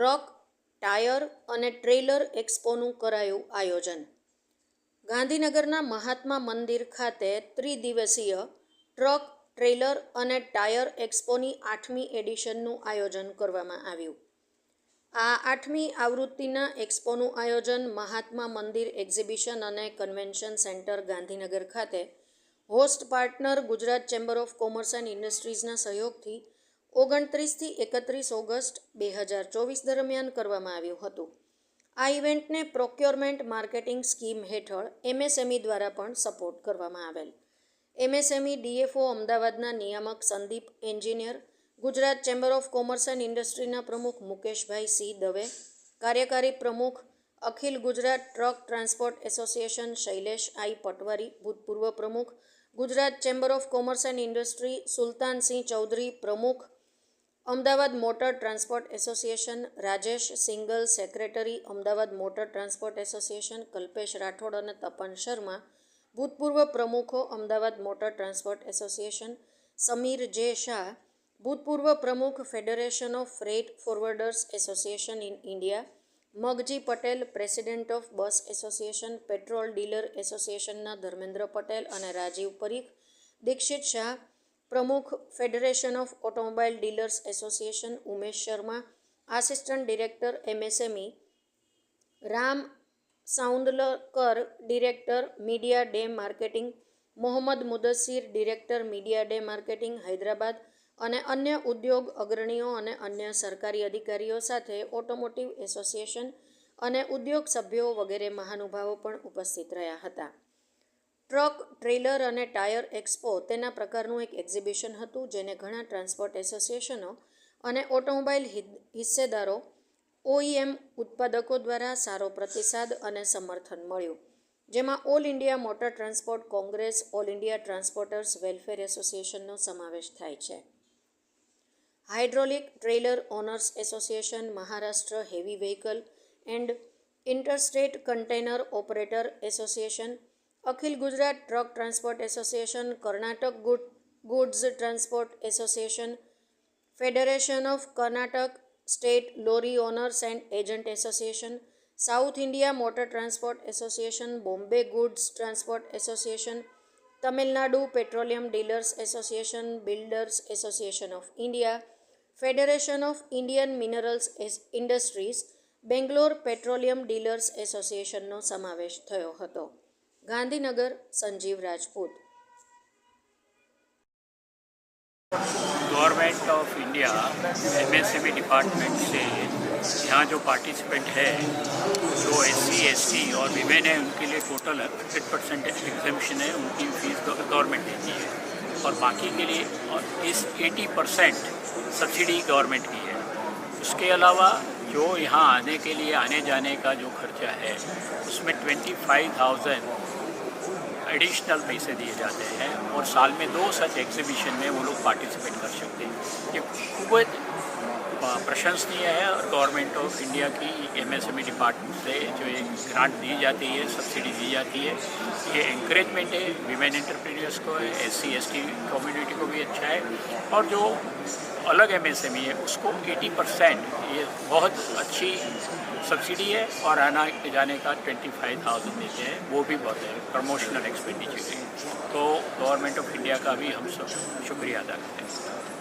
truck tyre અને trailer એક્સપોનું કરાયું આયોજન ગાંધીનગરના મહાત્મા મંદિર ખાતે ત્રિદિવસીય ટ્રક ટ્રેલર અને ટાયર એક્સપોની આઠમી એડિશનનું આયોજન કરવામાં આવ્યું આ આઠમી આવૃત્તિના એક્સપોનું આયોજન મહાત્મા મંદિર એક્ઝિબિશન અને કન્વેન્શન સેન્ટર ગાંધીનગર ખાતે host partner Gujarat chamber of commerce and ઇન્ડસ્ટ્રીઝના સહયોગથી ઓગણત્રીસથી એકત્રીસ ઓગસ્ટ બે હજાર ચોવીસ દરમિયાન કરવામાં આવ્યું હતું આ ઇવેન્ટને પ્રોક્યોરમેન્ટ માર્કેટિંગ સ્કીમ હેઠળ એમએસએમઈ દ્વારા પણ સપોર્ટ કરવામાં આવેલ એમએસએમઈ ડીએફઓ અમદાવાદના નિયામક Sandeep engineer Gujarat chamber of commerce and ઇન્ડસ્ટ્રીના પ્રમુખ મુકેશભાઈ સી દવે કાર્યકારી પ્રમુખ Akhil Gujarat truck transport association Shailesh I Patwari ભૂતપૂર્વ પ્રમુખ Gujarat chamber of commerce and industry Sultansinh Chaudhary પ્રમુખ Ahmedabad motor transport association Rajesh Singal secretary Ahmedabad motor transport association Kalpesh Rathod અને તપન શર્મા ભૂતપૂર્વ પ્રમુખો Ahmedabad motor transport association Sameer J Shah ભૂતપૂર્વ પ્રમુખ federation of freight forwarders association in India Magaji Patel president of bus association petrol dealer એસોસિએશનના ધર્મેન્દ્ર પટેલ અને રાજીવ પરીખ દીક્ષિત શાહ પ્રમુખ federation of automobile dealers association Umesh Sharma assistant director MSME Ram Saundalkar director media day marketing Mohammad Mudassir director media day marketing Hyderabad અને અન્ય ઉદ્યોગ અગ્રણીઓ અને અન્ય સરકારી અધિકારીઓ સાથે ઓટોમોટિવ એસોસિએશન અને ઉદ્યોગ સભ્યો વગેરે મહાનુભાવો પણ ઉપસ્થિત રહ્યા હતા ટ્રક ટ્રેલર અને ટાયર એક્સપો તેના પ્રકારનું એક એક્ઝિબિશન હતું જેને ઘણા ટ્રાન્સપોર્ટ એસોસિએશનો અને ઓટોમોબાઈલ હિસ્સેદારો ઓઈએમ ઉત્પાદકો દ્વારા સારો પ્રતિસાદ અને સમર્થન મળ્યું જેમાં all India motor transport congress all India transporters welfare એસોસિએશનનો સમાવેશ થાય છે hydraulic trailer owners association Maharashtra heavy vehicle and interstate container operator association અખિલ Gujarat truck transport association Karnataka good goods transport association federation of Karnataka state lorry owners and agent association south India motor transport association Bombay goods transport association Tamil Nadu petroleum dealers association builders association of India federation of Indian minerals industries Bangalore petroleum dealers એસોસિએશનનો સમાવેશ થયો હતો Gandhinagar Sanjeev Rajput government of India M S MSME department से यहाँ जो participant है जो S C S C और विमेन है उनके लिए टोटल हंड्रेड परसेंट एग्जामेशन है उनकी फीस गवर्नमेंट देती है और बाकी के लिए और इस एटी परसेंट सब्सिडी गवर्नमेंट की है उसके अलावा जो यहाँ आने के लिए आने जाने का जो खर्चा है उसमें ट्वेंटी फाइव थाउजेंड एडिशनल पैसे दिए जाते हैं और साल में दो सच एग्जीबिशन में वो लोग पार्टिसिपेट कर सकते हैं ये खूब प्रशंसनीय है और गवर्नमेंट ऑफ इंडिया की एमएसएमई डिपार्टमेंट e से जो एक ग्रांट दी जाती है सब्सिडी दी जाती है ये इंक्रेजमेंट है वीमेन इंटरप्रीनियर्स को है एस सी कम्युनिटी को भी अच्छा है और जो अलग एमएसएमई e है उसको 80 परसेंट ये बहुत अच्छी सब्सिडी है और आना जाने का 25,000 देते हैं वो भी बहुत है प्रमोशनल एक्सपेंडिचर है तो गवर्नमेंट ऑफ इंडिया का भी हम सब शुक्रिया अदा करते हैं